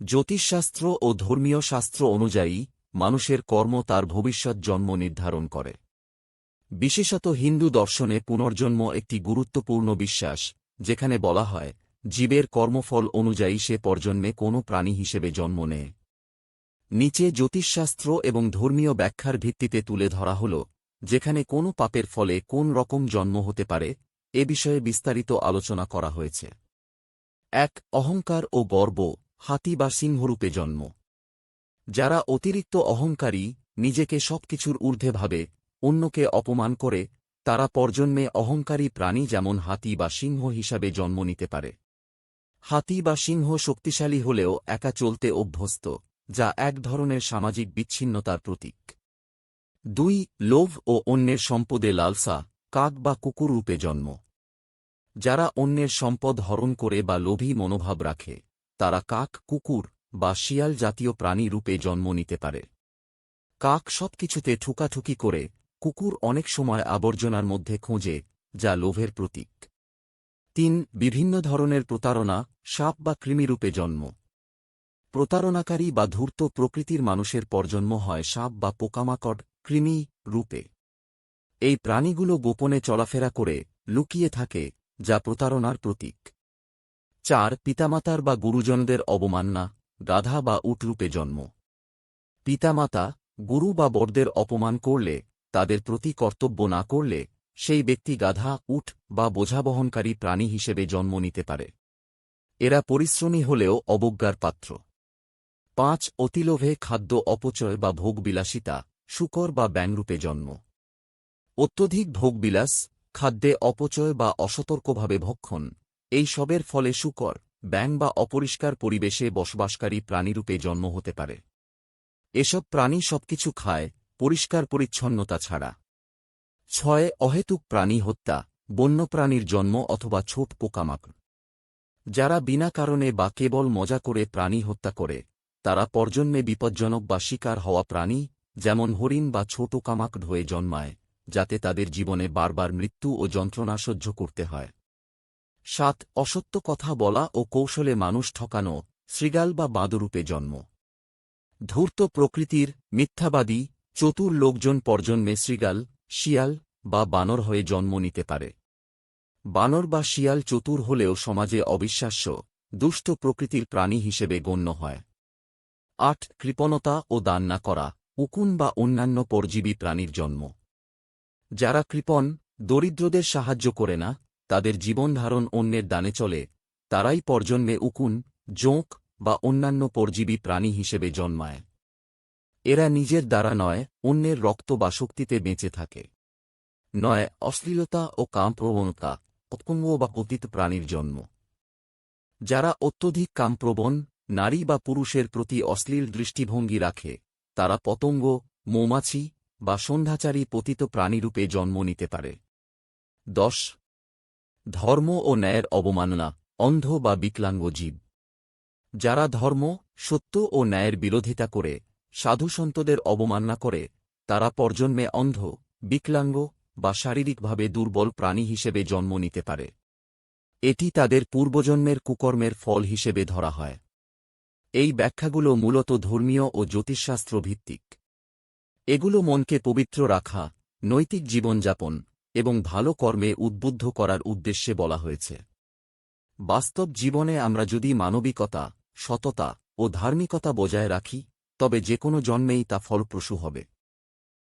জ্যোতিষশাস্ত্র ও ধর্মীয় শাস্ত্র অনুযায়ী, মানুষের কর্ম তার ভবিষ্যৎ জন্ম নির্ধারণ করে। বিশেষত হিন্দু দর্শনে পুনর্জন্ম একটি গুরুত্বপূর্ণ বিশ্বাস, যেখানে বলা হয়, জীবের কর্মফল অনুযায়ী সে পরজন্মে কোনো প্রাণী হিসেবে জন্ম নেয়। নিচে জ্যোতিষশাস্ত্র এবং ধর্মীয় ব্যাখ্যার ভিত্তিতে তুলে ধরা হল, যেখানে কোনো পাপের ফলে কোন রকম জন্ম হতে পারে, এ বিষয়ে বিস্তারিত আলোচনা করা হয়েছে। এক, অহংকার ও গর্ব। হাতি বা সিংহরূপে জন্ম। যারা অতিরিক্ত অহংকারী, নিজেকে সবকিছুর ঊর্ধ্বে ভাবে, অন্যকে অপমান করে, তারা পরজন্মে অহংকারী প্রাণী যেমন হাতি বা সিংহ হিসাবে জন্ম নিতে পারে। হাতি বা সিংহ শক্তিশালী হলেও একা চলতে অভ্যস্ত, যা এক ধরনের সামাজিক বিচ্ছিন্নতার প্রতীক। দুই, লোভ ও অন্যের সম্পদে লালসা, কাক বা কুকুর রূপে জন্ম। যারা অন্যের সম্পদ হরণ করে বা লোভী মনোভাব রাখে তারা কাক, কুকুর বা শিয়াল জাতীয় প্রাণী রূপে জন্ম নিতে পারে। কাক সবকিছুতে ঠুকাঠুকি করে, কুকুর অনেক সময় আবর্জনার মধ্যে খোঁজে, যা লোভের প্রতীক। তিন, বিভিন্ন ধরনের প্রতারণা, সাপ বা কৃমিরূপে জন্ম। প্রতারণাকারী বা ধূর্ত প্রকৃতির মানুষের পরজন্ম হয় সাপ বা পোকামাকড়, কৃমি রূপে। এই প্রাণীগুলো গোপনে চলাফেরা করে, লুকিয়ে থাকে, যা প্রতারণার প্রতীক। চার পিতামাতার বা গুরুজনদের অবমাননা গাধা বা উটরূপে জন্ম। পিতামাতা, গুরু বা বড়দের অপমান করলে, তাদের প্রতি কর্তব্য না করলে, সেই ব্যক্তি গাধা উঠ বা বোঝাবহনকারী প্রাণী হিসেবে জন্ম নিতে পারে। এরা পরিশ্রমী হলেও অবজ্ঞার পাত্র। পাঁচ, অতিলোভে খাদ্য অপচয় বা ভোগবিলাসিতা, শুকর বা ব্যাংরূপে জন্ম। অত্যধিক ভোগবিলাস, খাদ্যে অপচয় বা অসতর্কভাবে ভক্ষণ এই সবের ফলে শুকর ব্যাং বা অপরিষ্কার পরিবেশে বসবাসকারী প্রাণীরূপে জন্ম হতে পারে। এসব প্রাণী সবকিছু খায়, পরিষ্কার পরিচ্ছন্নতা ছাড়া। ছয়, অহেতুক প্রাণী হত্যা বন্যপ্রাণীর জন্ম অথবা ছোট পোকামাকড়। যারা বিনা কারণে বা কেবল মজা করে প্রাণী হত্যা করে, তারা পরজন্মে বিপজ্জনক বা শিকার হওয়া প্রাণী, যেমন হরিণ বা ছোট কামাকড় হয়ে জন্মায়, যাতে তাদের জীবনে বারবার মৃত্যু ও যন্ত্রণা সহ্য করতে হয়। সাত, অসত্য কথা বলা ও কৌশলে মানুষ ঠকানো, শৃগাল বা বাঁদরূপে জন্ম। ধূর্ত প্রকৃতির, মিথ্যাবাদী, চতুর লোকজন পরজন্মে শৃগাল, শিয়াল বা বানর হয়ে জন্ম নিতে পারে। বানর বা শিয়াল চতুর হলেও সমাজে অবিশ্বাস্য, দুষ্ট প্রকৃতির প্রাণী হিসেবে গণ্য হয়। আট, কৃপণতা ও দান না করা, উকুন বা অন্যান্য পরজীবী প্রাণীর জন্ম। যারা কৃপণ, দরিদ্রদের সাহায্য করে না তাদের জীবনধারণ অন্যের দানে চলে, তারাই পরজন্মে উকুন, জোঁক বা অন্যান্য পরজীবী প্রাণী হিসেবে জন্মায়। এরা নিজের দ্বারা নয়, অন্যের রক্ত বা শক্তিতে বেঁচে থাকে। নয়, অশ্লীলতা ও কামপ্রবণতা অপঙ্গ বা পতিত প্রাণীর জন্ম। যারা অত্যধিক কামপ্রবণ, নারী বা পুরুষের প্রতি অশ্লীল দৃষ্টিভঙ্গি রাখে, তারা পতঙ্গ, মৌমাছি বা সন্ধ্যাচারী পতিত প্রাণীরূপে জন্ম নিতে পারে। দশ ধর্ম ও ন্যায়ের অবমাননা, অন্ধ বা বিকলাঙ্গ জীব। যারা ধর্ম, সত্য ও ন্যায়ের বিরোধিতা করে সাধুসন্তদের অবমাননা করে, তারা পরজন্মে অন্ধ, বিকলাঙ্গ বা শারীরিকভাবে দুর্বল প্রাণী হিসেবে জন্ম নিতে পারে। এটি তাদের পূর্বজন্মের কুকর্মের ফল হিসেবে ধরা হয়। এই ব্যাখ্যাগুলো মূলত ধর্মীয় ও জ্যোতিষশাস্ত্র ভিত্তিক এগুলো মনকে পবিত্র রাখা, নৈতিক জীবনযাপন এবং ভালো কর্মে উদ্বুদ্ধ করার উদ্দেশ্যে বলা হয়েছে। বাস্তব জীবনে আমরা যদি মানবিকতা, সততা ও ধার্মিকতা বজায় রাখি, তবে যে কোনো জন্মেই তা ফলপ্রসূ হবে।